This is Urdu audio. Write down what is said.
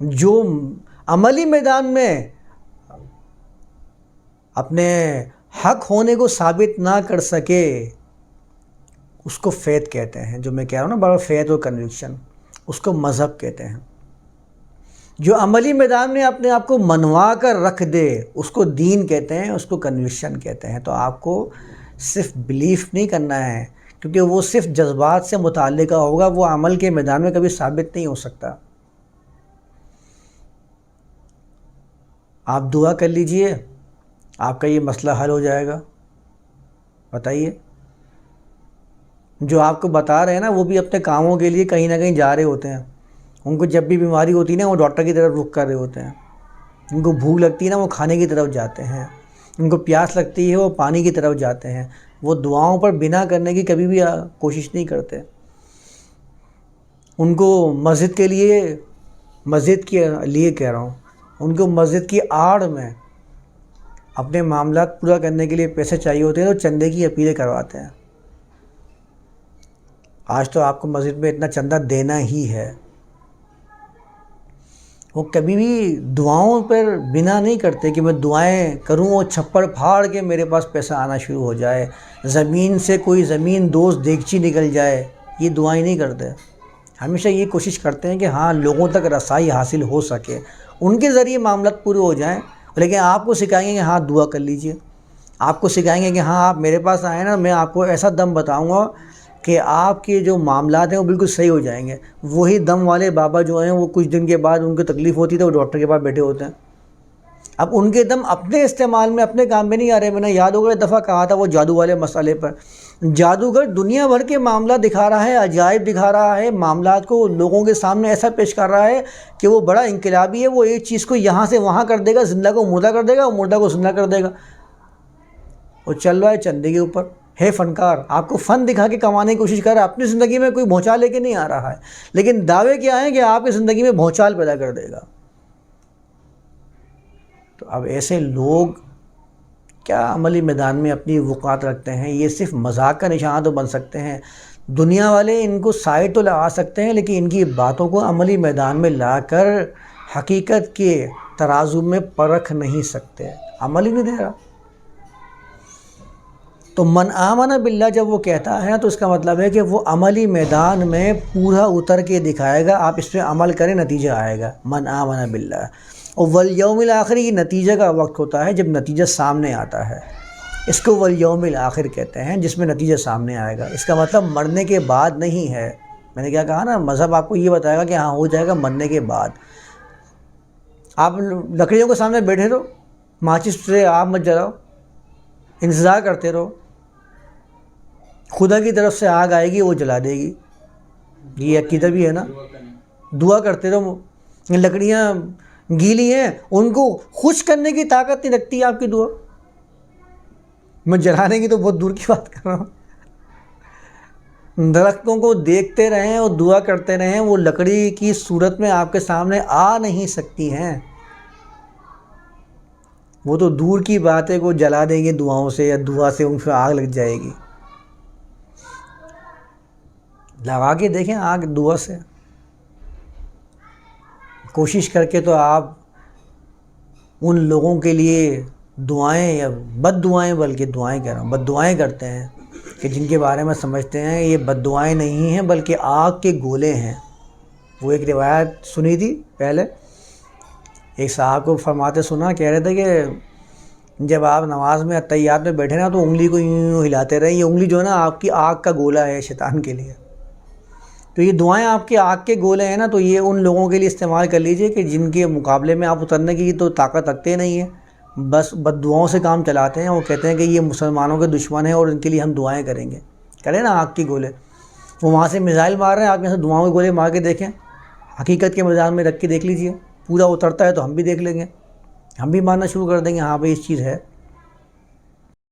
جو عملی میدان میں اپنے حق ہونے کو ثابت نہ کر سکے، اس کو فیت کہتے ہیں۔ جو میں کہہ رہا ہوں نا، بڑا فیت اور کنوکشن اس کو مذہب کہتے ہیں۔ جو عملی میدان میں اپنے آپ کو منوا کر رکھ دے، اس کو دین کہتے ہیں، اس کو کنوکشن کہتے ہیں۔ تو آپ کو صرف بلیف نہیں کرنا ہے، کیونکہ وہ صرف جذبات سے متعلقہ ہوگا، وہ عمل کے میدان میں کبھی ثابت نہیں ہو سکتا۔ آپ دعا کر لیجیے، آپ کا یہ مسئلہ حل ہو جائے گا۔ بتائیے۔ جو آپ کو بتا رہے ہیں نا، وہ بھی اپنے کاموں کے لیے کہیں نہ کہیں جا رہے ہوتے ہیں۔ ان کو جب بھی بیماری ہوتی ہے نا، وہ ڈاکٹر کی طرف رخ کر رہے ہوتے ہیں۔ ان کو بھوک لگتی ہے نا، وہ کھانے کی طرف جاتے ہیں۔ ان کو پیاس لگتی ہے، وہ پانی کی طرف جاتے ہیں۔ وہ دعاؤں پر بنا کرنے کی کبھی بھی کوشش نہیں کرتے۔ ان کو مسجد کے لیے، مسجد کے لیے کہہ رہا ہوں۔ ان کو مسجد کی آڑ میں اپنے معاملات پورا کرنے کے لیے پیسے چاہیے ہوتے ہیں تو چندے کی اپیلیں کرواتے ہیں۔ آج تو آپ کو مسجد میں اتنا چندہ دینا ہی ہے۔ وہ کبھی بھی دعاؤں پر بنا نہیں کرتے کہ میں دعائیں کروں اور چھپڑ پھاڑ کے میرے پاس پیسہ آنا شروع ہو جائے۔ زمین سے کوئی زمین دوست دیگچی نکل جائے، یہ دعائیں نہیں کرتے۔ ہمیشہ یہ کوشش کرتے ہیں کہ ہاں لوگوں تک رسائی حاصل ہو سکے۔ ان کے ذریعے معاملات پورے ہو جائیں۔ لیکن آپ کو سکھائیں گے کہ ہاں دعا کر لیجیے۔ آپ کو سکھائیں گے کہ ہاں آپ میرے پاس آئیں نا، میں آپ کو ایسا دم بتاؤں گا کہ آپ کے جو معاملات ہیں وہ بالکل صحیح ہو جائیں گے۔ وہی دم والے بابا جو ہیں، وہ کچھ دن کے بعد ان کو تکلیف ہوتی ہے تو وہ ڈاکٹر کے پاس بیٹھے ہوتے ہیں۔ اب ان کے دم اپنے استعمال میں اپنے کام میں نہیں آ رہے، میں نے یاد ہوگا ایک دفعہ کہا تھا وہ جادو والے مسئلے پر۔ جادوگر دنیا بھر کے معاملہ دکھا رہا ہے، عجائب دکھا رہا ہے، معاملات کو لوگوں کے سامنے ایسا پیش کر رہا ہے کہ وہ بڑا انقلابی ہے، وہ ایک چیز کو یہاں سے وہاں کر دے گا، زندہ کو مردہ کر دے گا اور مردہ کو زندہ کر دے گا۔ وہ چل رہا ہے چندے کے اوپر۔ ہے فنکار، آپ کو فن دکھا کے کمانے کی کوشش کر رہا ہے، اپنی زندگی میں کوئی بھونچال لے کے نہیں آ رہا ہے۔ لیکن دعوے کیا ہیں کہ آپ کی زندگی میں بھونچال پیدا کر دے گا۔ تو اب ایسے لوگ کیا عملی میدان میں اپنی وقات رکھتے ہیں؟ یہ صرف مذاق کا نشانہ تو بن سکتے ہیں۔ دنیا والے ان کو سائڈ تو لگا سکتے ہیں، لیکن ان کی باتوں کو عملی میدان میں لا کر حقیقت کے ترازو میں پرکھ نہیں سکتے۔ عمل ہی نہیں دے رہا۔ تو من آمن باللہ جب وہ کہتا ہے، تو اس کا مطلب ہے کہ وہ عملی میدان میں پورا اتر کے دکھائے گا۔ آپ اس پہ عمل کریں، نتیجہ آئے گا۔ من آمن باللہ۔ اور ولیوم الآخر یہ نتیجہ کا وقت ہوتا ہے جب نتیجہ سامنے آتا ہے۔ اس کو ولیوم الآخر کہتے ہیں، جس میں نتیجہ سامنے آئے گا۔ اس کا مطلب مرنے کے بعد نہیں ہے۔ میں نے کیا کہا نا، مذہب آپ کو یہ بتائے گا کہ ہاں ہو جائے گا مرنے کے بعد۔ آپ لکڑیوں کے سامنے بیٹھے رہو، ماچس سے آپ مت جلاؤ، انتظار کرتے رہو۔ خدا کی طرف سے آگ آئے گی، وہ جلا دے گی۔ یہ عقیدہ بھی ہے نا۔ دعا کرتے رہو۔ لکڑیاں گیلی ہیں، ان کو خوش کرنے کی طاقت نہیں رکھتی آپ کی دعا۔ میں جلانے کی تو بہت دور کی بات کر رہا ہوں۔ درختوں کو دیکھتے رہیں اور دعا کرتے رہیں، وہ لکڑی کی صورت میں آپ کے سامنے آ نہیں سکتی ہیں۔ وہ تو دور کی بات ہے کو جلا دیں گے دعاؤں سے یا دعا سے، ان پہ آگ لگ جائے گی۔ لگا کے دیکھیں آگ دعا سے۔ کوشش کر کے تو آپ ان لوگوں کے لیے دعائیں یا بد دعائیں، بلکہ دعائیں کہہ رہا ہوں، بد دعائیں کرتے ہیں کہ جن کے بارے میں سمجھتے ہیں یہ بد دعائیں نہیں ہیں، بلکہ آگ کے گولے ہیں۔ وہ ایک روایت سنی تھی پہلے، ایک صاحب کو فرماتے سنا، کہہ رہے تھے کہ جب آپ نماز میں اطیات میں بیٹھے نا تو انگلی کو یوں یوں ہلاتے رہے، یہ انگلی جو ہے نا آپ کی آگ کا گولا ہے شیطان کے لیے۔ تو یہ دعائیں آپ کے آگ کے گولے ہیں نا، تو یہ ان لوگوں کے لیے استعمال کر لیجیے کہ جن کے مقابلے میں آپ اترنے کی تو طاقت رکھتے نہیں ہیں۔ بس بد دعاؤں سے کام چلاتے ہیں، وہ کہتے ہیں کہ یہ مسلمانوں کے دشمن ہیں اور ان کے لیے ہم دعائیں کریں گے۔ کریں نا آگ کے گولے۔ وہ وہاں سے میزائل مار رہے ہیں، آپ یہاں سے دعاؤں کے گولے مار کے دیکھیں۔ حقیقت کے میدان میں رکھ کے دیکھ لیجیے۔ پورا اترتا ہے تو ہم بھی دیکھ لیں گے۔ ہم بھی ماننا شروع کر دیں گے۔ ہاں بھائی اس چیز ہے۔